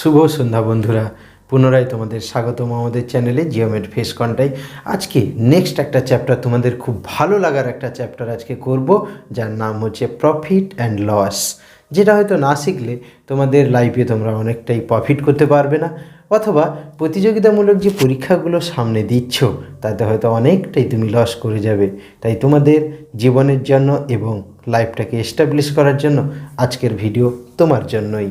শুভ সন্ধ্যা বন্ধুরা। পুনরায় তোমাদের স্বাগতম আমাদের চ্যানেলে, জিওমেট ফেস কন্টাই। আজকে নেক্সট একটা চ্যাপ্টার তোমাদের খুব ভালো লাগার একটা চ্যাপ্টার আজকে করব, যার নাম হচ্ছে প্রফিট অ্যান্ড লস যেটা হয়তো না শিখলে তোমাদের লাইফে তোমরা অনেকটাই প্রফিট করতে পারবে না, অথবা প্রতিযোগিতামূলক যে পরীক্ষাগুলো সামনে দিচ্ছ, তাতে হয়তো অনেকটাই তুমি লস করে যাবে। তাই তোমাদের জীবনের জন্য এবং লাইফটাকে এস্টাবলিশ করার জন্য আজকের ভিডিও তোমার জন্যই।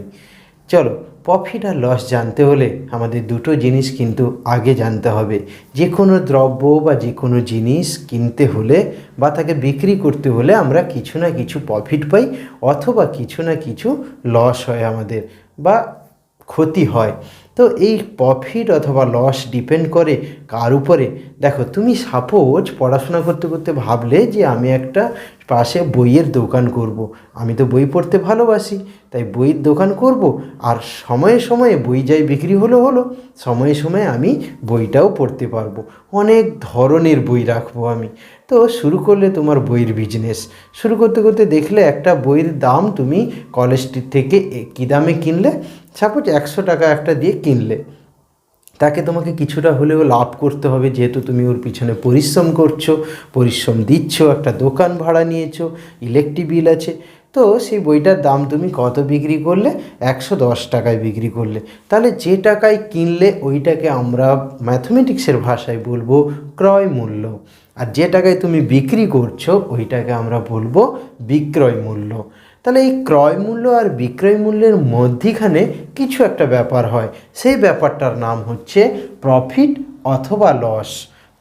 চলো প্রফিট আর লস জানতে হলে আমাদের দুটো জিনিস কিন্তু আগে জানতে হবে। যে কোনো দ্রব্য বা যে কোনো জিনিস কিনতে হলে বা তাকে বিক্রি করতে হলে আমরা কিছু না কিছু প্রফিট পাই অথবা কিছু না কিছু লস হয় আমাদের বা ক্ষতি হয়। তো এই প্রফিট অথবা লস ডিপেন্ড করে কার উপরে? দেখো, তুমি সাপোজ পড়াশোনা করতে করতে ভাবলে যে আমি একটা পাশে বইয়ের দোকান করব। আমি তো বই পড়তে ভালোবাসি, তাই বইয়ের দোকান করব। আর সময়ে সময়ে বই যাই বিক্রি হলো হলো, সময়ে সময়ে আমি বইটাও পড়তে পারব। অনেক ধরনের বই রাখব আমি। তো শুরু করলে তোমার বইয়ের বিজনেস শুরু করতে করতে দেখলে একটা বইয়ের দাম তুমি কলেজ স্ট্রিট থেকে কী দামে কিনলে? সাপোজ একশো টাকা একটা দিয়ে কিনলে, তাকে তোমাকে কিছুটা হলেও লাভ করতে হবে, যেহেতু তুমি ওর পিছনে পরিশ্রম করছ, পরিশ্রম দিচ্ছ, একটা দোকান ভাড়া নিয়েছো ইলেকট্রিক বিল আছে, তো সেই বইটার দাম তুমি কত বিক্রি করলে? একশো দশ টাকায় বিক্রি করলে। তাহলে যে টাকায় কিনলে ওইটাকে আমরা ম্যাথমেটিক্সের ভাষায় বলব ক্রয় মূল্য। আর যে টাকায় তুমি বিক্রি করছ, ওইটাকে আমরা বলব বিক্রয় মূল্য। তাহলে এই ক্রয় মূল্য আর বিক্রয় মূল্যের মধ্যিখানে কিছু একটা ব্যাপার হয়। সেই ব্যাপারটার নাম হচ্ছে প্রফিট অথবা লস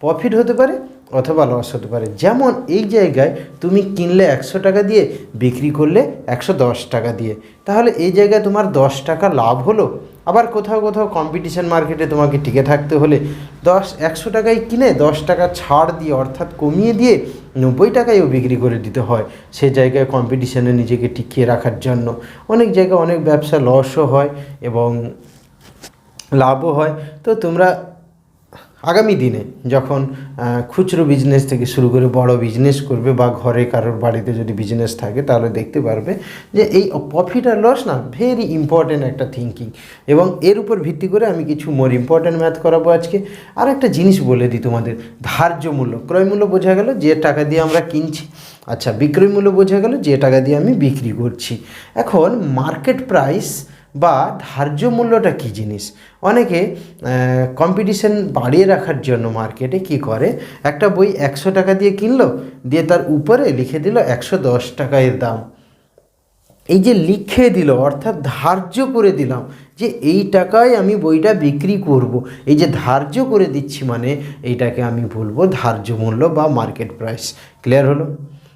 প্রফিট হতে পারে অথবা লস হতে পারে। যেমন এই জায়গায় তুমি কিনলে একশো টাকা দিয়ে, বিক্রি করলে একশো দশ টাকা দিয়ে। তাহলে এই জায়গায় তোমার দশ টাকা লাভ হলো। আবার কোথাও কোথাও কম্পিটিশান মার্কেটে তোমাকে টিকে থাকতে হলে দশ, একশো টাকায় কিনে দশ টাকা ছাড় দিয়ে, অর্থাৎ কমিয়ে দিয়ে নব্বই টাকায়ও বিক্রি করে দিতে হয়। সে জায়গায় কম্পিটিশানে নিজেকে টিকিয়ে রাখার জন্য। অনেক জায়গায় অনেক ব্যবসা লসও হয় এবং লাভও হয়। তো তোমরা আগামী দিনে যখন খুচরো বিজনেস থেকে শুরু করে বড় বিজনেস করবে বা ঘরে কারোর বাড়িতে যদি বিজনেস থাকে, তাহলে দেখতে পারবে যে এই প্রফিট আর লস না ভেরি ইম্পর্ট্যান্ট একটা থিঙ্কিং এবং এর উপর ভিত্তি করে আমি কিছু মোর ইম্পর্ট্যান্ট ম্যাথ করাবো আজকে। আর একটা জিনিস বলে দিই তোমাদের, ধার্য মূল্য। ক্রয় মূল্য বোঝা গেল যে টাকা দিয়ে আমরা কিনছি। আচ্ছা বিক্রয় মূল্য বোঝা গেল যে টাকা দিয়ে আমি বিক্রি করছি। এখন মার্কেট প্রাইস বা ধার্য মূল্যটা কী জিনিস? অনেকে কম্পিটিশন বাড়িয়ে রাখার জন্য মার্কেটে কি করে? একটা বই একশো টাকা দিয়ে কিনলো, দিয়ে তার উপরে লিখে দিল একশো দশ টাকা এর দাম। এই যে লিখে দিল, অর্থাৎ ধার্য করে দিলাম যে এই টাকায় আমি বইটা বিক্রি করব। এই যে ধার্য করে দিচ্ছি মানে এইটাকে আমি বলব ধার্য মূল্য বা মার্কেট প্রাইস ক্লিয়ার হলো?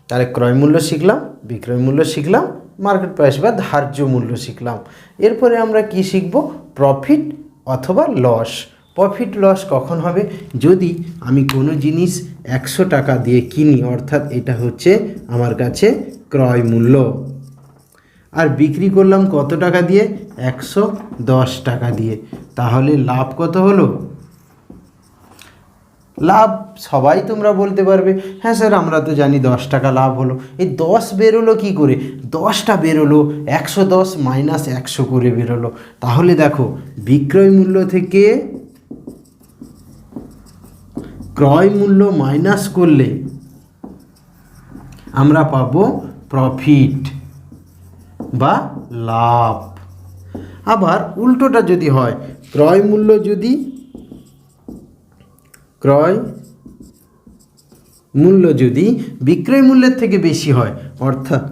তাহলে ক্রয় মূল্য শিখলাম, বিক্রয় মূল্য শিখলাম মার্কেট প্রাইস বা ধার্য মূল্য শিখলাম। এরপরে আমরা কি শিখব? প্রফিট অথবা লস। প্রফিট লস কখন হবে? যদি আমি কোনো জিনিস একশো টাকা দিয়ে কিনি, অর্থাৎ এটা হচ্ছে আমার কাছে ক্রয় মূল্য। আর বিক্রি করলাম কত টাকা দিয়ে? একশো দশ টাকা দিয়ে। তাহলে লাভ কত হলো? লাভ সবাই তোমরা বলতে পারবে হ্যাঁ স্যার, আমরা তো জানি দশ টাকা লাভ হলো। এই দশ বেরোলো কি করে? দশটা বেরোলো, একশো দশ মাইনাস একশো করে বেরোলো। তাহলে দেখো, বিক্রয় মূল্য থেকে ক্রয় মূল্য মাইনাস করলে আমরা পাবো প্রফিট বা লাভ। আবার উল্টোটা যদি হয়, ক্রয় মূল্য যদি ক্রয় মূল্য যদি বিক্রয় মূল্যের থেকে বেশি হয়, অর্থাৎ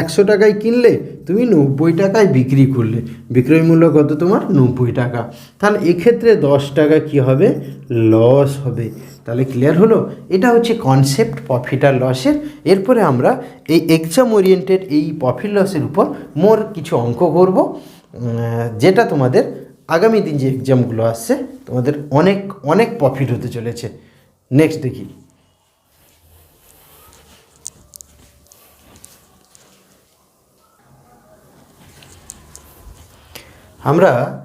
একশো টাকায় কিনলে তুমি নব্বই টাকায় বিক্রি করলে, বিক্রয় মূল্য কত তোমার? নব্বই টাকা। তাহলে এক্ষেত্রে দশ টাকা কি হবে? লস হবে। তাহলে ক্লিয়ার হলো? এটা হচ্ছে কনসেপ্ট প্রফিট আর লসের এরপরে আমরা এই এক্সাম ওরিয়েন্টেড এই প্রফিট লসের উপর মোর কিছু অঙ্ক করব যেটা তোমাদের আগামী দিন যে এক্সামগুলো আসছে, তোমাদের অনেক অনেক প্রফিট হতে চলেছে। নেক্সট দেখি। আমরা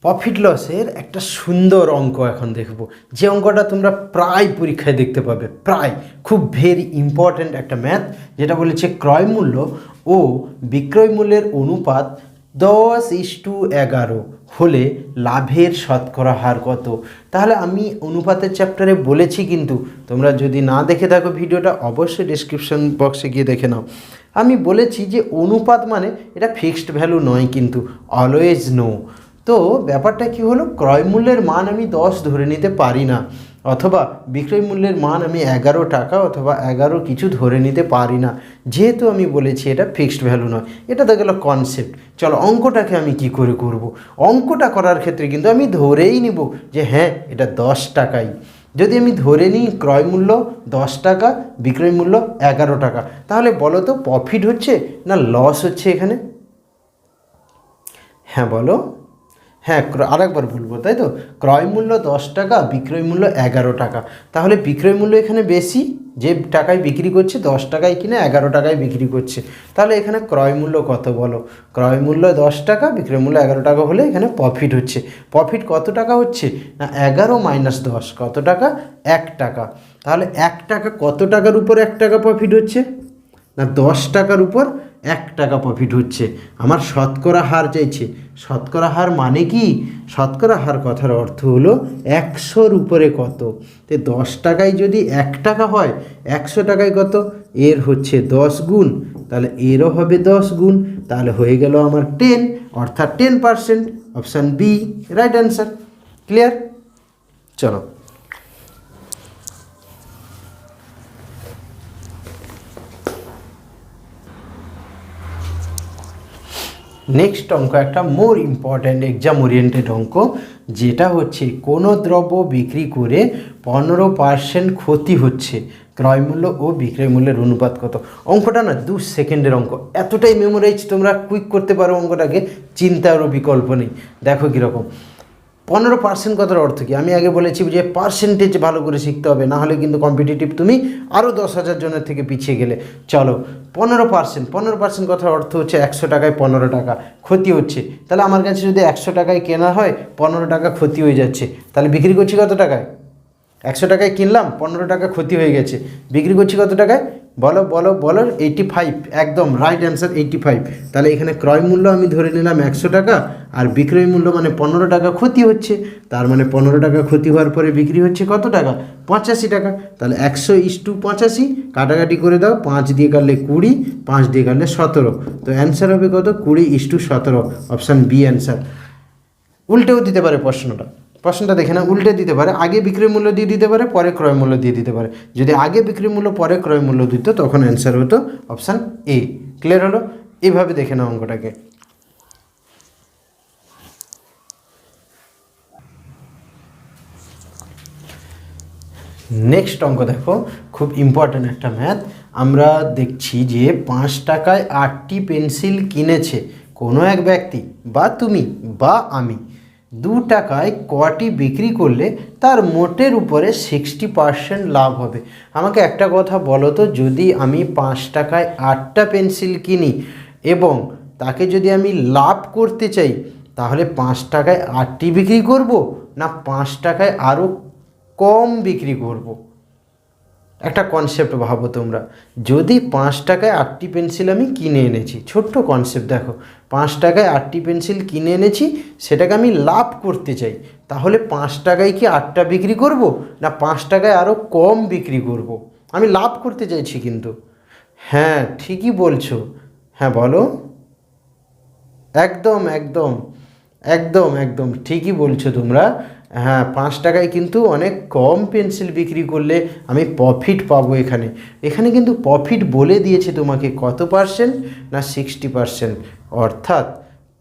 প্রফিট লসের একটা সুন্দর অঙ্ক এখন দেখব। যে অঙ্কটা তোমরা প্রায় পরীক্ষায় দেখতে পাবে। প্রায়। খুব ভেরি ইম্পর্ট্যান্ট একটা ম্যাথ যেটা বলেছে ক্রয় মূল্য ও বিক্রয় মূল্যের অনুপাত দশ ইস টু এগারো হলে লাভের শতকরা হার কত? তাহলে আমি অনুপাতের চ্যাপ্টারে বলেছি কিন্তু, তোমরা যদি না দেখে থাকো ভিডিওটা, অবশ্যই ডিসক্রিপশন বক্সে গিয়ে দেখে নাও। আমি বলেছি যে অনুপাত মানে এটা ফিক্সড ভ্যালু নয় কিন্তু অলওয়েজ নো তো ব্যাপারটা কি হলো? ক্রয় মূল্যের মান আমি দশ ধরে নিতে পারি না। অথবা বিক্রয় মূল্যের মান আমি এগারো টাকা অথবা এগারো কিছু ধরে নিতে পারি না। যেহেতু আমি বলেছি এটা ফিক্সড ভ্যালু নয়, এটা তো গেল কনসেপ্ট চলো অঙ্কটাকে আমি কি করে করব। অঙ্কটা করার ক্ষেত্রে কিন্তু আমি ধরেই নিব যে হ্যাঁ এটা দশ টাকাই। যদি আমি ধরে নিই ক্রয় মূল্য দশ টাকা, বিক্রয় মূল্য এগারো টাকা, তাহলে বলো তো প্রফিট হচ্ছে না লস হচ্ছে এখানে? হ্যাঁ বলো। হ্যাঁ আরেকবার বলব, তাই তো? ক্রয় মূল্য দশ টাকা, বিক্রয় মূল্য এগারো টাকা। তাহলে বিক্রয় মূল্য এখানে বেশি, যে টাকায় বিক্রি করছে দশ টাকায় কিনে এগারো টাকায় বিক্রি করছে। তাহলে এখানে ক্রয় মূল্য কত বলো? ক্রয় মূল্য দশ টাকা, বিক্রয় মূল্য এগারো টাকা হলে এখানে প্রফিট হচ্ছে। প্রফিট কত টাকা হচ্ছে? না, এগারো মাইনাস দশ, কত টাকা? এক টাকা। তাহলে এক টাকা কত টাকার উপর এক টাকা প্রফিট হচ্ছে? না, দশ টাকার উপর এক টাকা প্রফিট হচ্ছে। আমার শতকরা হার চাইছে। শতকরা হার মানে কি? শতকরা হার কথার অর্থ হলো একশোর উপরে কত? তো দশ টাকায় যদি এক টাকা হয়, একশো টাকায় কত? এর হচ্ছে দশ গুণ। তাহলে এরও হবে দশ গুণ। তাহলে হয়ে গেল আমার টেন অর্থাৎ ten percent option B right answer clear চলো। নেক্সট অঙ্ক, একটা মোর ইম্পর্ট্যান্ট এক্সাম ওরিয়েন্টেড অঙ্ক, যেটা হচ্ছে কোনো দ্রব্য বিক্রি করে পনেরো পার্সেন্ট ক্ষতি হচ্ছে। ক্রয়মূল্য ও বিক্রয় মূল্যের অনুপাত কত? অঙ্কটা না দু সেকেন্ডের অঙ্ক। এতটাই মেমোরাইজ তোমরা কুইক করতে পারো অঙ্কটাকে, চিন্তারও বিকল্প নেই। দেখো কীরকম। পনেরো পার্সেন্ট কথার অর্থ কী? আমি আগে বলেছি যে পার্সেন্টেজ ভালো করে শিখতে হবে, না হলে কিন্তু কম্পিটিটিভ তুমি আরও দশ হাজার জনের থেকে পিছিয়ে গেলে। চলো, পনেরো পার্সেন্ট পনেরো পার্সেন্ট কথার অর্থ হচ্ছে একশো টাকায় পনেরো টাকা, ক্ষতি হচ্ছে। তাহলে আমার কাছে যদি একশো টাকায় কেনা হয়, পনেরো টাকা ক্ষতি হয়ে যাচ্ছে। তাহলে বিক্রি করছি কত টাকায়? একশো টাকায় কিনলাম, পনেরো টাকা ক্ষতি হয়ে গেছে। বিক্রি করছি কত টাকায়? বলো বলো বলো এইটি ফাইভ একদম রাইট অ্যান্সার এইটি ফাইভ তাহলে এখানে ক্রয় মূল্য আমি ধরে নিলাম একশো টাকা, আর বিক্রয় মূল্য মানে পনেরো টাকা ক্ষতি হচ্ছে। তার মানে পনেরো টাকা ক্ষতি হওয়ার পরে বিক্রি হচ্ছে কত টাকা? পঁচাশি টাকা। তাহলে একশো ইস টু পঁচাশি। কাটাকাটি করে দাও, পাঁচ দিয়ে কাটলে কুড়ি, পাঁচ দিয়ে কাটলে সতেরো। তো অ্যান্সার হবে কত? কুড়ি ইস টু সতেরো। অপশান বি অ্যান্সার উল্টেও দিতে পারে প্রশ্নটা। প্রশ্নটা দেখে না উল্টে দিতে পারে। আগে বিক্রয় মূল্য দিয়ে দিতে পারে, পরে ক্রয় মূল্য দিয়ে দিতে পারে। যদি আগে বিক্রি মূল্য, পরে ক্রয় মূল্য দিত, তখন অ্যান্সার হতো অপশান এ ক্লিয়ার হলো? এইভাবে দেখে নাও অঙ্কটাকে। নেক্সট অঙ্ক দেখো, খুব ইম্পর্ট্যান্ট একটা ম্যাথ আমরা দেখছি যে পাঁচ টাকায় আটটি পেন্সিল কিনেছে। কোনো এক ব্যক্তি, বা তুমি, বা আমি। দু টাকায় কটি বিক্রি করলে তার মোটের উপরে সিক্সটি পারসেন্ট লাভ হবে আমাকে একটা কথা বলো তো, যদি আমি পাঁচ টাকায় আটটা পেন্সিল কিনি এবং তাকে যদি আমি লাভ করতে চাই, তাহলে পাঁচ টাকায় আটটি বিক্রি করব না পাঁচ টাকায় আরও কম বিক্রি করব। একটা কনসেপ্ট ভাবো তোমরা। যদি পাঁচ টাকায় আটটি পেন্সিল আমি কিনে এনেছি, ছোট্ট কনসেপ্ট দেখো, পাঁচ টাকায় আটটি পেন্সিল কিনে এনেছি, সেটাকে আমি লাভ করতে চাই, তাহলে পাঁচ টাকায় কি আটটা বিক্রি করব, না পাঁচ টাকায় আরও কম বিক্রি করব। আমি লাভ করতে চাইছি কিন্তু। হ্যাঁ ঠিকই বলছো। হ্যাঁ বলো। একদম একদম একদম একদম, ঠিকই বলছো তোমরা। হ্যাঁ পাঁচ টাকায় কিন্তু অনেক কম পেন্সিল বিক্রি করলে আমি প্রফিট পাবো এখানে। এখানে কিন্তু প্রফিট বলে দিয়েছে তোমাকে কত পার্সেন্ট না সিক্সটি পার্সেন্ট অর্থাৎ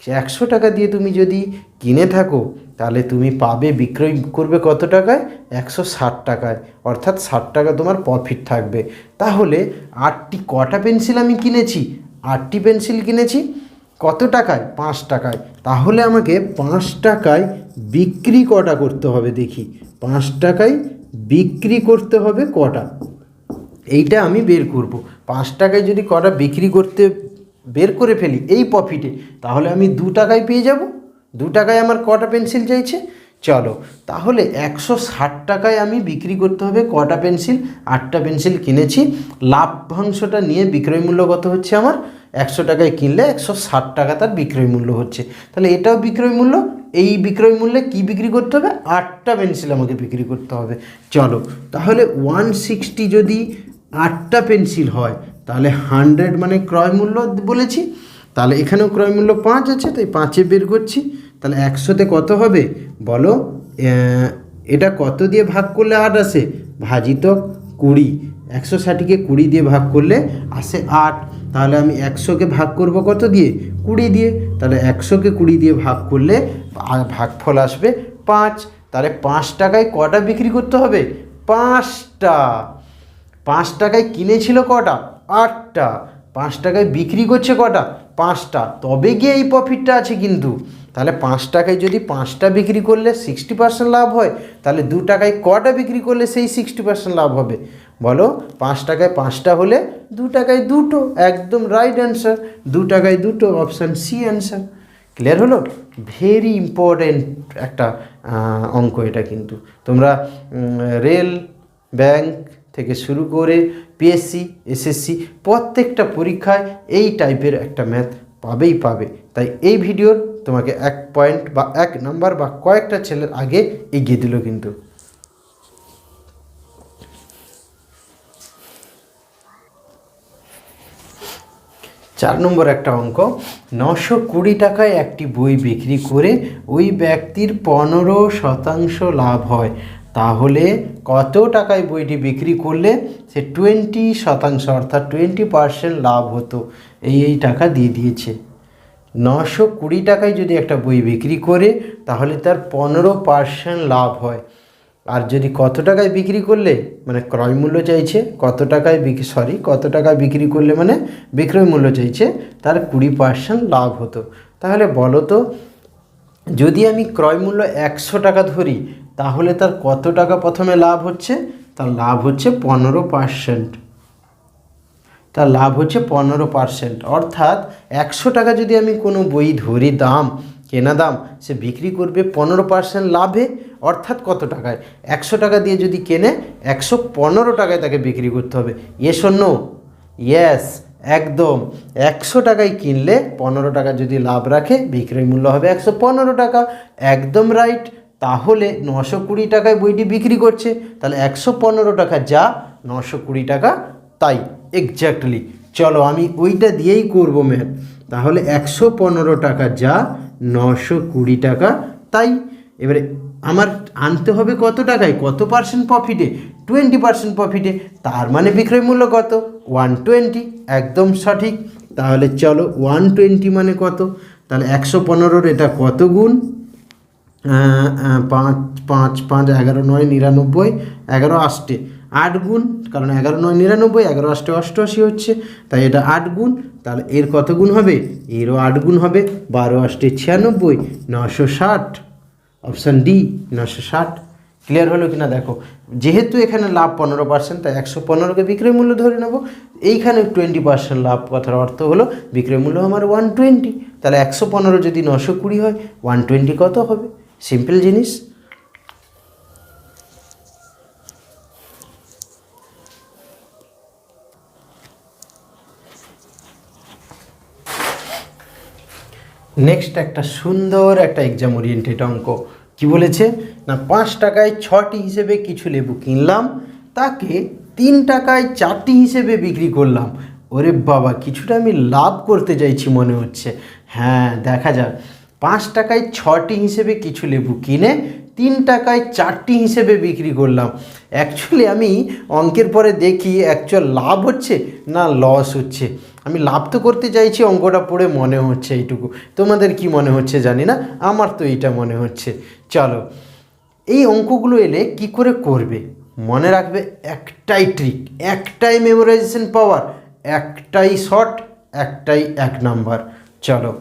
একশো টাকা দিয়ে তুমি যদি কিনে থাকো, তাহলে তুমি পাবে, বিক্রয় করবে কত টাকায়? একশো ষাট টাকায়। অর্থাৎ ষাট টাকা তোমার প্রফিট থাকবে। তাহলে আটটি কটা পেন্সিল আমি কিনেছি? আটটি পেন্সিল কিনেছি। কত টাকায়? পাঁচ টাকায়। তাহলে আমাকে পাঁচ টাকায় বিক্রি কটা করতে হবে দেখি। পাঁচ টাকায় বিক্রি করতে হবে কটা? এইটা আমি বের করব। পাঁচ টাকায় যদি কটা বিক্রি করতে বের করে ফেলি এই প্রফিটে তাহলে আমি দু টাকায় পেয়ে যাব। দু টাকায় আমার কটা পেন্সিল চাইছে? চলো, তাহলে একশো ষাট টাকায় আমি বিক্রি করতে হবে কটা পেন্সিল আটটা পেন্সিল কিনেছি। লাভ্যাংশটা নিয়ে বিক্রয় মূল্য কত হচ্ছে আমার? একশো টাকায় কিনলে একশো ষাট টাকা তার বিক্রয় মূল্য হচ্ছে। তাহলে এটাও বিক্রয় মূল্য, এই বিক্রয় মূল্যে কি বিক্রি করতে হবে? আটটা পেন্সিল আমাকে বিক্রি করতে হবে। চলো, তাহলে ওয়ান সিক্সটি যদি আটটা পেন্সিল হয়, তাহলে হান্ড্রেড মানে ক্রয় মূল্য বলেছি। তাহলে এখানেও ক্রয় মূল্য পাঁচ আছে, তাই পাঁচে বের করছি। তাহলে একশোতে কত হবে? বলো এটা কত দিয়ে ভাগ করলে আট আসে? ভাজিত কুড়ি। একশো ষাটকে কুড়ি দিয়ে ভাগ করলে আসে আট। তাহলে আমি একশোকে ভাগ করব কত দিয়ে? কুড়ি দিয়ে। তাহলে একশোকে কুড়ি দিয়ে ভাগ করলে ভাগফল আসবে পাঁচ। তাহলে পাঁচ টাকায় কটা বিক্রি করতে হবে? পাঁচটা। পাঁচ টাকায় কিনেছিল কটা? আটটা। পাঁচ টাকায় বিক্রি করছে কটা? পাঁচটা। তবে গিয়ে এই প্রফিটটা আছে কিন্তু। তাহলে পাঁচ টাকায় যদি পাঁচটা বিক্রি করলে সিক্সটি পার্সেন্ট লাভ হয়, তাহলে দু টাকায় কটা বিক্রি করলে সেই সিক্সটি পার্সেন্ট লাভ হবে? বলো, পাঁচ টাকায় পাঁচটা হলে দু টাকায় দুটো, একদম রাইট অ্যান্সার দু টাকায় দুটো অপশান সি অ্যান্সার ক্লিয়ার হলো? ভেরি ইম্পর্ট্যান্ট একটা অঙ্ক এটা কিন্তু। তোমরা রেল ব্যাংক থেকে শুরু করে পিএসসি এসএসসি প্রত্যেকটা পরীক্ষায় এই টাইপের একটা ম্যাথ পাবেই পাবে। তাই এই ভিডিওর তোমাকে এক পয়েন্ট বা এক নাম্বার বা কয়েকটা ছেলের আগে এগিয়ে দিল কিন্তু। চার নম্বর একটা অঙ্ক, নশো কুড়ি টাকায় একটি বই বিক্রি করে ওই ব্যক্তির পনেরো শতাংশ লাভ হয়। তাহলে কত টাকায় বইটি বিক্রি করলে সে টোয়েন্টি শতাংশ অর্থাৎ টোয়েন্টি পার্সেন্ট লাভ হতো? এই এই টাকা দিয়ে দিয়েছে। নশো কুড়ি টাকায় যদি একটা বই বিক্রি করে, তাহলে তার পনেরো পার্সেন্ট লাভ হয়। আর যদি কত টাকায় বিক্রি করলে মানে ক্রয় মূল্য চাইছে, কত টাকায় বিক্রি সরি কত টাকায় বিক্রি করলে মানে বিক্রয় মূল্য চাইছে, তার কুড়ি পার্সেন্ট লাভ হতো। তাহলে বলো তো, যদি আমি ক্রয় মূল্য একশো টাকা ধরি, তাহলে তার কত টাকা প্রথমে লাভ হচ্ছে? তার লাভ হচ্ছে পনেরো পার্সেন্ট তার লাভ হচ্ছে পনেরো পার্সেন্ট অর্থাৎ একশো টাকা যদি আমি কোনো বই ধরি দাম কেনা দাম, সে বিক্রি করবে পনেরো পার্সেন্ট লাভে, অর্থাৎ কত টাকায়? একশো টাকা দিয়ে যদি কেনে, একশো পনেরো টাকায় তাকে বিক্রি করতে হবে। ইয়ে শূন্য ইয়েস একদম। একশো টাকায় কিনলে পনেরো টাকা যদি লাভ রাখে, বিক্রয় মূল্য হবে একশো পনেরো টাকা। একদম রাইট তাহলে নশো কুড়ি টাকায় বইটি বিক্রি করছে। তাহলে একশো পনেরো টাকা যা, নশো কুড়ি টাকা তাই এক্স্যাক্টলি চলো আমি ওইটা দিয়েই করব ম্যাথ তাহলে একশো পনেরো টাকা যা, নশো কুড়ি টাকা তাই। এবারে আমার আনতে হবে কত টাকায়? কত পার্সেন্ট প্রফিটে টোয়েন্টি পার্সেন্ট প্রফিটে তার মানে বিক্রয় মূল্য কত? ওয়ান টোয়েন্টি একদম সঠিক। তাহলে চলো ওয়ান টোয়েন্টি মানে কত? তাহলে একশো পনেরোর এটা কত গুণ? পাঁচ পাঁচ পাঁচ, এগারো, নয়, নিরানব্বই, এগারো, আষ্টে। আট গুণ, কারণ এগারো নয়, নিরানব্বই, এগারো আষ্টে অষ্টআশি হচ্ছে, তাই এটা আট গুণ, তাহলে এর কত গুণ হবে? এরও আট গুণ হবে, বারো আষ্টে ছিয়ানব্বই, নশো ষাট। অপশান ডি, নশো ষাট। ক্লিয়ার হলো কি না দেখো? যেহেতু এখানে লাভ পনেরো পার্সেন্ট তাই একশো পনেরোকে বিক্রয় মূল্য ধরে নেব। এইখানে টোয়েন্টি পার্সেন্ট লাভ কথার অর্থ হলো, বিক্রয় মূল্য আমার ওয়ান টোয়েন্টি তাহলে একশো পনেরো যদি নশো কুড়ি হয় ওয়ান টোয়েন্টি কত হবে? সিম্পল জিনিস। নেক্সট একটা সুন্দর একটা এক্সাম ওরিয়েন্টেড অঙ্ক। কি বলেছে? না, পাঁচ টাকায় ছটি হিসেবে কিছু লেবু কিনলাম, তাকে তিন টাকায় চারটি হিসেবে বিক্রি করলাম। ওরে বাবা, কিছুটা আমি লাভ করতে চাইছি মনে হচ্ছে। হ্যাঁ দেখা যাক। পাঁচ টাকায় ছটি হিসেবে কিছু লেবু কিনে তিন টাকায় চারটি হিসেবে বিক্রি করলাম। অ্যাকচুয়ালি আমি অঙ্কের পরে দেখি অ্যাকচুয়াল লাভ হচ্ছে না লস হচ্ছে। আমি লাভ তো করতে চাইছি, অঙ্কটা পড়ে মনে হচ্ছে এইটুকু। তোমাদের কি মনে হচ্ছে জানি না? আমার তো এইটা মনে হচ্ছে। চলো, এই অঙ্কগুলো এলে কি করে করবে? মনে রাখবে একটাই ট্রিক একটাই মেমোরাইজেশন পাওয়ার একটাই শর্ট একটাই এক নাম্বার চলো,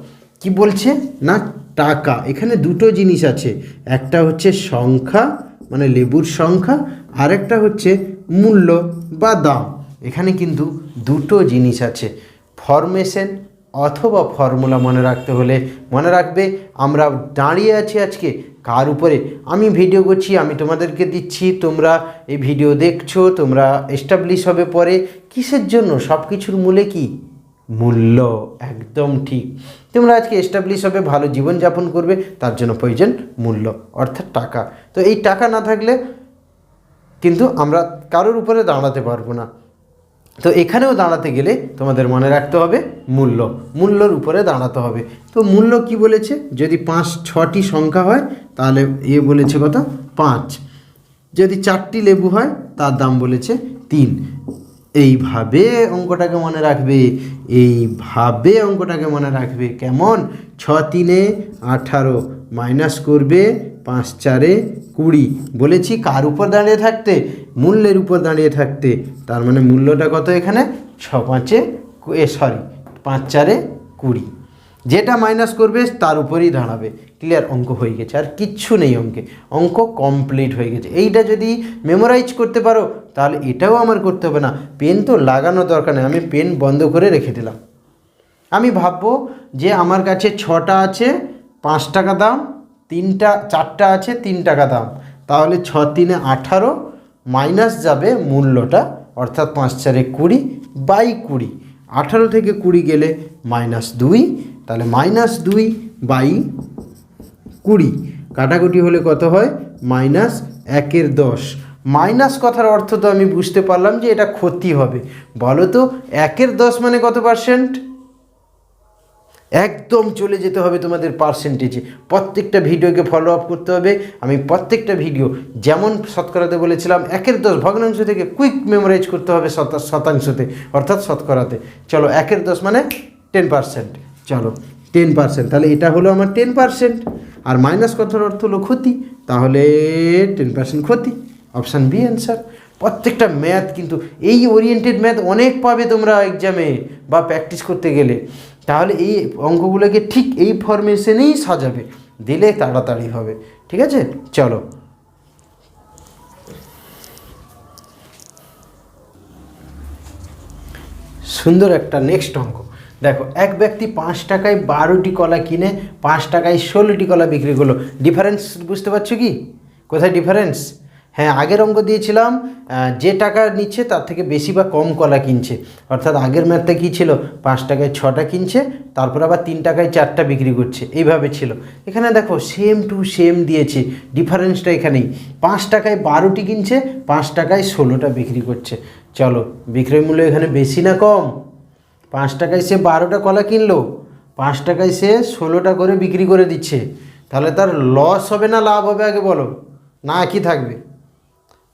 কি বলছে? না, টাকা। এখানে দুটো জিনিস আছে। একটা হচ্ছে সংখ্যা মানে লেবুর সংখ্যা, আরেকটা হচ্ছে মূল্য বা দাম। এখানে কিন্তু দুটো জিনিস আছে। ফরমেশন অথবা ফর্মুলা মনে রাখতে হলে মনে রাখবে, আমরা দাঁড়িয়ে আছি আজকে কার উপরে? আমি ভিডিও করছি, আমি তোমাদেরকে দিচ্ছি, তোমরা এই ভিডিও দেখছ, তোমরা এস্টাবলিশ হবে পরে। কিসের জন্য? সব কিছুর মূলে কি? মূল্য। একদম ঠিক। তোমরা আজকে এস্টাবলিশ হবে, ভালো জীবনযাপন করবে, তার জন্য প্রয়োজন মূল্য, অর্থাৎ টাকা। তো এই টাকা না থাকলে কিন্তু আমরা কারোর উপরে দাঁড়াতে পারব না। তো এখানেও দাঁড়াতে গেলে তোমাদের মনে রাখতে হবে মূল্য। মূল্যর উপরে দাঁড়াতে হবে। তো মূল্য কি বলেছে? যদি পাঁচ, ছটি সংখ্যা হয়, তাহলে এ বলেছে কত? পাঁচ। যদি চারটি লেবু হয়, তার দাম বলেছে তিন। এইভাবে অঙ্কটাকে মনে রাখবে, এইভাবে অঙ্কটাকে মনে রাখবে। কেমন? ছ তিনে আঠারো মাইনাস করবে পাঁচ চারে কুড়ি। বলেছি কার উপর দাঁড়িয়ে থাকতে? মূল্যের উপর দাঁড়িয়ে থাকতে। তার মানে মূল্যটা কত এখানে? ছ পাঁচে এ সরি পাঁচ চারে কুড়ি। যেটা মাইনাস করবে, তার উপরেই দাঁড়াবে। ক্লিয়ার অঙ্ক হয়ে গেছে। আর কিচ্ছু নেই অঙ্কে। অঙ্ক কমপ্লিট হয়ে গেছে। এইটা যদি মেমোরাইজ করতে পারো, তাহলে এটাও আমার করতে হবে না। পেন তো লাগানো দরকার নেই। আমি পেন বন্ধ করে রেখে দিলাম। আমি ভাববো যে আমার কাছে ছটা আছে, পাঁচ টাকা দাম তিনটা, চারটা আছে, তিন টাকা দাম। তাহলে ছ তিনে আঠারো মাইনাস যাবে মূল্যটা, অর্থাৎ পাঁচ চারে কুড়ি বাই কুড়ি। আঠারো থেকে কুড়ি গেলে মাইনাস দুই, তাহলে মাইনাস দুই বাই কুড়ি। কাটাকুটি হলে কত হয়? মাইনাস একের দশ। মাইনাস কথার অর্থ তো আমি বুঝতে পারলাম যে এটা ক্ষতি হবে। বলো তো, একের দশ মানে কত পার্সেন্ট? একদম চলে যেতে হবে তোমাদের পার্সেন্টেজে প্রত্যেকটা ভিডিওকে ফলো আপ করতে হবে। আমি প্রত্যেকটা ভিডিও যেমন শতকরাতে বলেছিলাম, একের দশ ভগ্নাংশ থেকে কুইক মেমোরাইজ করতে হবে শতা- শতাংশতে, অর্থাৎ শতকরাতে। চলো, একের দশ মানে টেন পার্সেন্ট চলো টেন পার্সেন্ট তাহলে এটা হলো আমার টেন পার্সেন্ট আর মাইনাস কথার অর্থ হলো ক্ষতি। তাহলে টেন পার্সেন্ট ক্ষতি। অপশান বি অ্যান্সার প্রত্যেকটা ম্যাথ কিন্তু, এই ওরিয়েন্টেড ম্যাথ অনেক পাবে তোমরা এক্সামে বা প্র্যাকটিস করতে গেলে। তাহলে এই অঙ্কগুলোকে ঠিক এই ফরমেশনেই সাজাবে, দিলে তাড়াতাড়ি হবে। ঠিক আছে? চলো। সুন্দর একটা নেক্সট অঙ্ক। দেখো, এক ব্যক্তি পাঁচ টাকায় বারোটি কলা কিনে, পাঁচ টাকায় ষোলোটি কলা বিক্রি করল। ডিফারেন্স বুঝতে পারছ কি? কোথায় ডিফারেন্স হ্যাঁ আগের অঙ্ক দিয়েছিলাম যে টাকা নিচ্ছে তার থেকে বেশি বা কম কলা কিনছে। অর্থাৎ আগের ম্যাথটা কী ছিল? পাঁচ টাকায় ছটা কিনছে, তারপর আবার তিন টাকায় চারটা বিক্রি করছে। এইভাবে ছিল। এখানে দেখো সেম টু সেম দিয়েছে। ডিফারেন্সটা এখানেই। পাঁচ টাকায় বারোটি কিনছে, পাঁচ টাকায় ষোলোটা বিক্রি করছে। চলো, বিক্রয় মূল্য এখানে বেশি না কম? পাঁচ টাকায় সে বারোটা কলা কিনলো, পাঁচ টাকায় সে ষোলোটা করে বিক্রি করে দিচ্ছে। তাহলে তার লস হবে না, লাভ হবে আগে বলো। না কি থাকবে?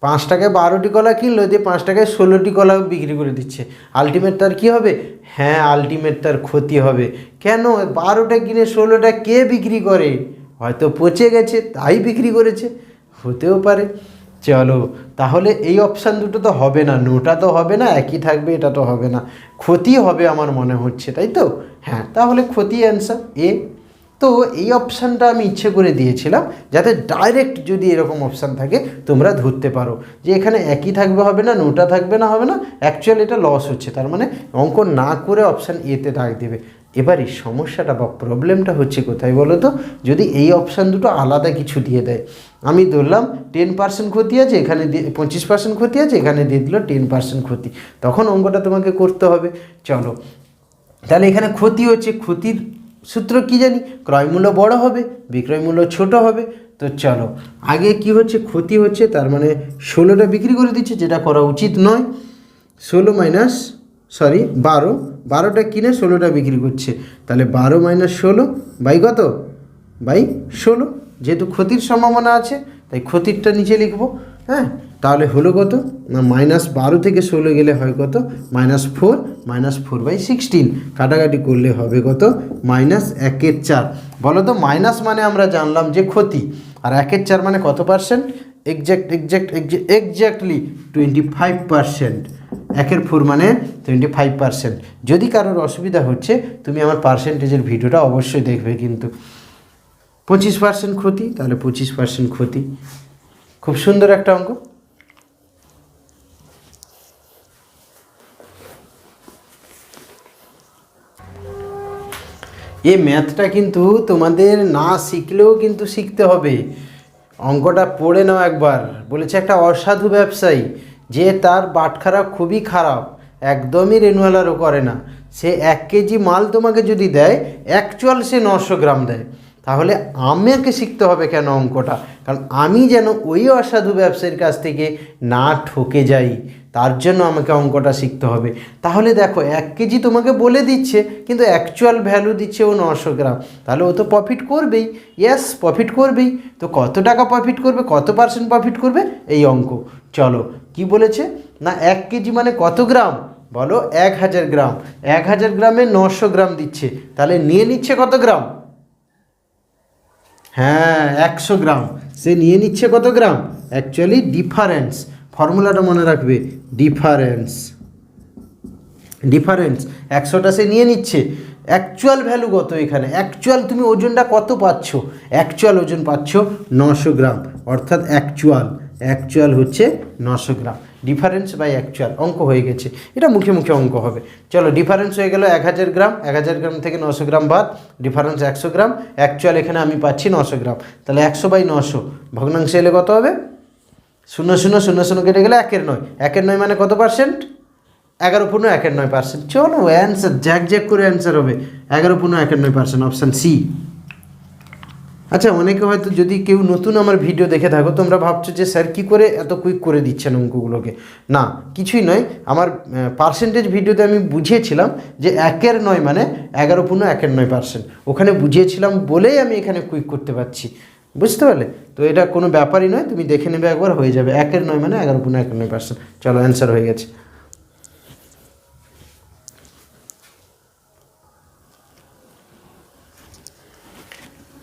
পাঁচ টাকায় বারোটি কলা কিনলো দিয়ে পাঁচ টাকায় ষোলোটি কলা বিক্রি করে দিচ্ছে। আলটিমেট তার কী হবে? হ্যাঁ আলটিমেট তার ক্ষতি হবে। কেন? বারোটা কিনে ষোলোটা কে বিক্রি করে? হয়তো পচে গেছে, তাই বিক্রি করেছে। হতেও পারে। চলো, তাহলে এই অপশান দুটো তো হবে না। নোটা তো হবে না, একই থাকবে, এটা তো হবে না। ক্ষতি হবে আমার মনে হচ্ছে, তাই তো? হ্যাঁ তাহলে ক্ষতি অ্যান্সার এ তো এই অপশানটা আমি ইচ্ছে করে দিয়েছিলাম, যাতে ডাইরেক্ট যদি এরকম অপশান থাকে, তোমরা ধরতে পারো। যে এখানে একই থাকবে, হবে না, নোটা থাকবে না, হবে না অ্যাকচুয়ালি এটা লস হচ্ছে। তার মানে অঙ্ক না করে অপশান এতে দাগ দেবে। এবার এই সমস্যাটা বা প্রবলেমটা হচ্ছে কোথায় বলো তো? যদি এই অপশান দুটো আলাদা কিছু দিয়ে দেয়। আমি ধরলাম টেন পার্সেন্ট ক্ষতি আছে, এখানে দিয়ে, পঁচিশ পার্সেন্ট ক্ষতি আছে, এখানে দিয়ে দিল টেন পার্সেন্ট ক্ষতি। তখন অঙ্কটা তোমাকে করতে হবে। চলো। তাহলে এখানে ক্ষতি হচ্ছে, ক্ষতির সূত্র কি জানি? ক্রয় মূল্য বড় হবে, বিক্রয় মূল্য ছোট হবে। তো চলো, আগে কি হচ্ছে? ক্ষতি হচ্ছে, তার মানে ষোলোটা বিক্রি করে দিচ্ছে, যেটা করা উচিত নয়। ষোলো মাইনাস সরি বারো। বারোটা কিনে ষোলোটা বিক্রি করছে। তাহলে বারো মাইনাস ষোলো, বাই কত? বাই ষোলো। যেহেতু ক্ষতির সম্ভাবনা আছে, তাই ক্ষতিরটা নিচে লিখব হ্যাঁ? তাহলে হলো কত? না মাইনাস বারো থেকে ষোলো গেলে হয় কত? Minus four minus four by sixteen কাটাকাটি করলে হবে কত? মাইনাস একের চার। বলো তো মাইনাস মানে আমরা জানলাম যে ক্ষতি। আর একের চার মানে কত percent exact exact exactly twenty five percent একের ফোর মানে টোয়েন্টি ফাইভ পার্সেন্ট যদি কারোর অসুবিধা হচ্ছে, তুমি আমার পার্সেন্টেজের ভিডিওটা অবশ্যই দেখবে কিন্তু। পঁচিশ পার্সেন্ট ক্ষতি, তাহলে পঁচিশ পার্সেন্ট ক্ষতি। খুব সুন্দর একটা অঙ্ক। এই ম্যাথটা কিন্তু তোমাদের না শিখলেও কিন্তু শিখতে হবে। অঙ্কটা পড়ে নাও একবার। বলেছে একটা অসাধু ব্যবসায়ী, যে তার বাটখারা খুবই খারাপ, একদমই রেনুয়ালারও করে না। সে এক কেজি মাল তোমাকে যদি দেয় অ্যাকচুয়াল সে নশো গ্রাম দেয়। তাহলে আমাকে শিখতে হবে কেন অঙ্কটা? কারণ আমি যেন ওই অসাধু ব্যবসায়ীর কাছ থেকে না ঠকে যাই, তার জন্য আমাকে অঙ্কটা শিখতে হবে। তাহলে দেখো, এক কেজি তোমাকে বলে দিচ্ছে, কিন্তু অ্যাকচুয়াল ভ্যালু দিচ্ছে ও নশো গ্রাম। তাহলে ও তো প্রফিট করবেই। ইয়েস প্রফিট করবেই। তো কত টাকা প্রফিট করবে, কত পার্সেন্ট প্রফিট করবে? এই অঙ্ক। চলো, কি বলেছে? না, এক কেজি মানে কত গ্রাম? বলো, এক হাজার গ্রাম। এক হাজার গ্রামে নশো গ্রাম দিচ্ছে। তাহলে নিয়ে নিচ্ছে কত গ্রাম? হ্যাঁ একশো গ্রাম। সে নিয়ে নিচ্ছে কত গ্রাম? অ্যাকচুয়ালি ডিফারেন্স ফর্মুলাটা মনে রাখবে ডিফারেন্স ডিফারেন্স একশোটা সে নিয়ে নিচ্ছে। অ্যাকচুয়াল ভ্যালু কত এখানে? অ্যাকচুয়াল তুমি ওজনটা কত পাচ্ছ? অ্যাকচুয়াল ওজন পাচ্ছ নশো গ্রাম। অর্থাৎ অ্যাকচুয়াল অ্যাকচুয়াল হচ্ছে নশো গ্রাম। ডিফারেন্স বাই অ্যাকচুয়াল অঙ্ক হয়ে গেছে। এটা মুখে মুখে অঙ্ক হবে। চলো ডিফারেন্স হয়ে গেল এক হাজার গ্রাম। এক হাজার গ্রাম থেকে নশো গ্রাম বাদ। ডিফারেন্স একশো গ্রাম। অ্যাকচুয়াল এখানে আমি পাচ্ছি নশো গ্রাম। তাহলে একশো বাই নশো। ভগ্নাংশে এলে কত হবে? শূন্য শূন্য শূন্য শূন্য কেটে গেলে একের নয়। একের নয় মানে কত পার্সেন্ট এগারো পূর্ণ একের নয় পার্সেন্ট চলো অ্যান্সার জ্যাক জ্যাক করে অ্যান্সার হবে। এগারো পূর্ণ একের নয় পার্সেন্ট অপশান সি আচ্ছা অনেকে হয়তো যদি কেউ নতুন আমার ভিডিও দেখে থাকো, তোমরা ভাবছ যে, স্যার, কী করে এত কুইক করে দিচ্ছেন অঙ্কগুলোকে? না, কিছুই নয়। আমার পার্সেন্টেজ ভিডিওতে আমি বুঝিয়েছিলাম যে, একের নয় মানে এগারো পূর্ণ একের নয় পার্সেন্ট ওখানে বুঝিয়েছিলাম বলেই আমি এখানে কুইক করতে পারছি। বুঝতে পারলে? তো এটা কোনো ব্যাপারই নয়, তুমি দেখে নেবে একবার, হয়ে যাবে। একের নয় মানে এগারো পূর্ণ একের নয় পার্সেন্ট চলো অ্যান্সার হয়ে গেছে।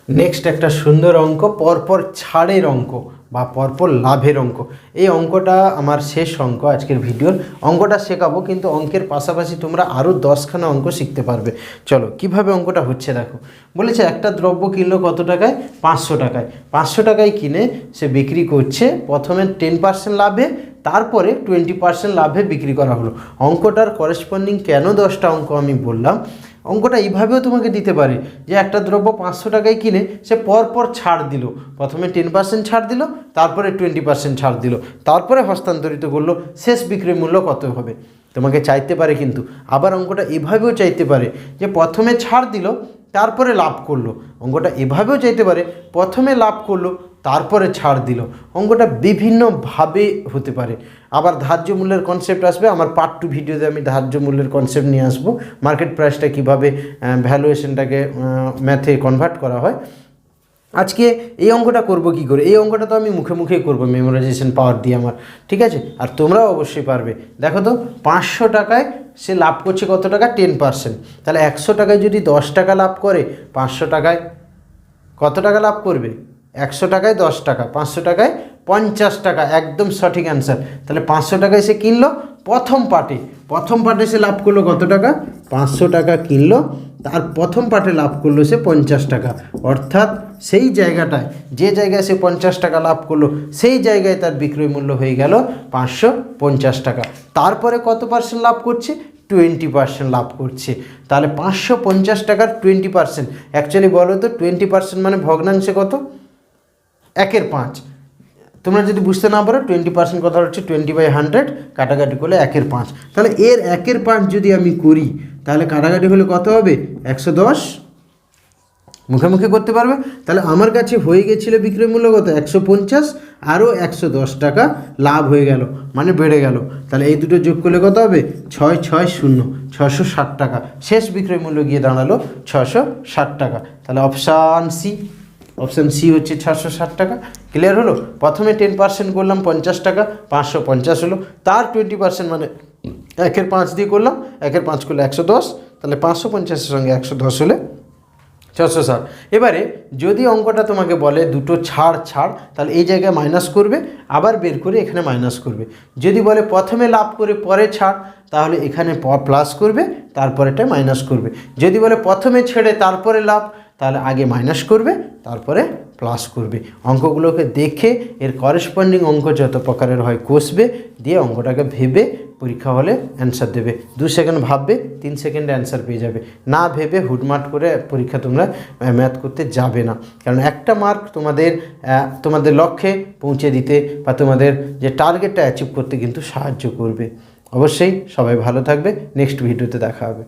নেক্সট একটা সুন্দর অঙ্ক, পরপর ছাড়ের অঙ্ক বা পরপর লাভের অঙ্ক। এই অঙ্কটা আমার শেষ অঙ্ক আজকের ভিডিওর। অঙ্কটা শেখাবো, কিন্তু অঙ্কের পাশাপাশি তোমরা আরও দশখানা অঙ্ক শিখতে পারবে। চলো, কীভাবে অঙ্কটা হচ্ছে দেখো। বলেছে একটা দ্রব্য কিনলো কত টাকায়? পাঁচশো টাকায়। পাঁচশো টাকায় কিনে সে বিক্রি করছে, প্রথমে টেন পার্সেন্ট লাভে, তারপরে টোয়েন্টি পার্সেন্ট লাভে বিক্রি করা হলো। অঙ্কটার করেসপন্ডিং কেন দশটা অঙ্ক আমি বললাম? অঙ্কটা এইভাবেও তোমাকে দিতে পারে যে একটা দ্রব্য পাঁচশো টাকায় কিনে সে পরপর ছাড় দিল। প্রথমে টেন পার্সেন্ট ছাড় দিল, তারপরে টোয়েন্টি পার্সেন্ট ছাড় দিল, তারপরে হস্তান্তরিত করল, শেষ বিক্রয় মূল্য কত হবে? তোমাকে চাইতে পারে কিন্তু। আবার অঙ্কটা এভাবেও চাইতে পারে যে প্রথমে ছাড় দিল, তারপরে লাভ করল। অঙ্কটা এভাবেও চাইতে পারে, প্রথমে লাভ করল তারপরে ছাড় দিল। অঙ্কটা বিভিন্নভাবে হতে পারে। আবার ধার্য মূল্যের কনসেপ্ট আসবে। আমার পার্ট টু ভিডিওতে আমি ধার্য মূল্যের কনসেপ্ট নিয়ে আসব। মার্কেট প্রাইসটা কীভাবে ভ্যালুয়েশনটাকে ম্যাথে কনভার্ট করা হয়। আজকে এই অঙ্কটা করব কি করে? এই অঙ্কটা তো আমি মুখে মুখেই করব মেমোরাইজেশন পাওয়ার দিয়ে আমার। ঠিক আছে? আর তোমরাও অবশ্যই পারবে। দেখো তো, পাঁচশো টাকায় সে লাভ করছে কত টাকা? টেন পার্সেন্ট তাহলে একশো টাকায় যদি দশ টাকা লাভ করে, পাঁচশো টাকায় কত টাকা লাভ করবে? একশো টাকায় দশ টাকা, পাঁচশো টাকায় পঞ্চাশ টাকা, একদম সঠিক অ্যান্সার তাহলে পাঁচশো টাকায় সে কিনলো প্রথম পার্টে। প্রথম পার্টে সে লাভ করল কত টাকা? পাঁচশো টাকা কিনলো, তার প্রথম পার্টে লাভ করল সে পঞ্চাশ টাকা। অর্থাৎ সেই জায়গাটায়, যে জায়গায় সে পঞ্চাশ টাকা লাভ করল, সেই জায়গায় তার বিক্রয় মূল্য হয়ে গেল পাঁচশো পঞ্চাশ টাকা। তারপরে কত পার্সেন্ট লাভ করছে? টোয়েন্টি পার্সেন্ট লাভ করছে। তাহলে পাঁচশো পঞ্চাশ টাকার টোয়েন্টি পার্সেন্ট অ্যাকচুয়ালি বলো তো, টোয়েন্টি পার্সেন্ট মানে ভগ্নাংশে কত? একের পাঁচ। তোমরা যদি বুঝতে না পারো টোয়েন্টি পার্সেন্ট কথা হচ্ছে টোয়েন্টি বাই হান্ড্রেড কাটাকাটি করলে একের পাঁচ। তাহলে এর একের পাঁচ যদি আমি করি, তাহলে কাটাকাটি হলে কত হবে? একশো দশ। মুখে করতে পারবে? তাহলে আমার কাছে হয়ে গেছিল বিক্রয় মূল্য কত? একশো পঞ্চাশ। আরও একশো দশ টাকা লাভ হয়ে গেল মানে বেড়ে গেল। তাহলে এই দুটো যোগ করলে কত হবে? ছয় ছয়, শূন্য ছশো ষাট টাকা। শেষ বিক্রয় মূল্য গিয়ে দাঁড়াল ছশো ষাট টাকা। তাহলে অপশান সি অপশান সি হচ্ছে ছশো ষাট টাকা। ক্লিয়ার হলো? প্রথমে টেন পার্সেন্ট করলাম পঞ্চাশ টাকা, পাঁচশো পঞ্চাশ হলো। তার টোয়েন্টি পার্সেন্ট মানে একের পাঁচ দিয়ে করলাম, একের পাঁচ করলে একশো দশ, তাহলে পাঁচশো পঞ্চাশের সঙ্গে একশো দশ হলে ছশো ষাট। এবারে যদি অঙ্কটা তোমাকে বলে দুটো ছাড় ছাড়, তাহলে এই জায়গায় মাইনাস করবে, আবার বের করে এখানে মাইনাস করবে। যদি বলে প্রথমে লাভ করে পরে ছাড়, তাহলে এখানে প্লাস করবে তারপরেটা মাইনাস করবে। যদি বলে প্রথমে ছেড়ে তারপরে লাভ তাহলে আগে মাইনাস করবে, তারপরে প্লাস করবে। অঙ্কগুলোকে দেখে এর করেসপন্ডিং অঙ্ক যত প্রকারের হয় কষবে, দিয়ে অঙ্কটাকে ভেবে পরীক্ষা হলে অ্যান্সার দেবে। দু সেকেন্ড ভাববে, তিন সেকেন্ডে অ্যান্সার পেয়ে যাবে। না ভেবে হুটমাট করে পরীক্ষা তোমরা ম্যাথ করতে যাবে না। কারণ একটা মার্ক তোমাদের তোমাদের লক্ষ্যে পৌঁছে দিতে বা তোমাদের যে টার্গেটটা অ্যাচিভ করতে কিন্তু সাহায্য করবে। অবশ্যই সবাই ভালো থাকবে। নেক্সট ভিডিওতে দেখা হবে।